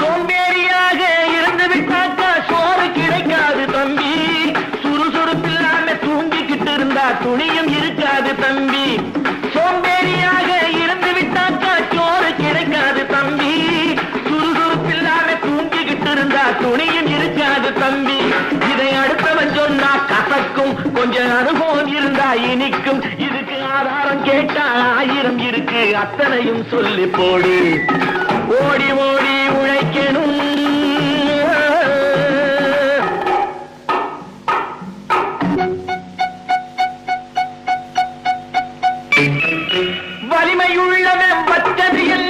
சோம்பேறியாக இருந்து விட்டாக்கா சோறு கிடைக்காது தம்பி. சுறுசுறுப்பில்லாம தூங்கிக்கிட்டு இருந்தா துணியும் இருக்காது தம்பி. சோம்பேறியாக இருந்து விட்டாக்கா சோறு கிடைக்காது தம்பி. சுறுசுறுப்பில்லாம தூங்கிக்கிட்டு இருந்தா துணியும் இருக்காது தம்பி. இதை அடுத்தவன் சொன்னா கசக்கும். கொஞ்சம் அனுபவம் இருந்தா இனிக்கும். இது கேட்டால் ஆயிரம் இருக்கு அத்தனையும் சொல்லி போடு. ஓடி ஓடி உழைக்கணும். வலிமையுள்ளவன் பத்ததியில்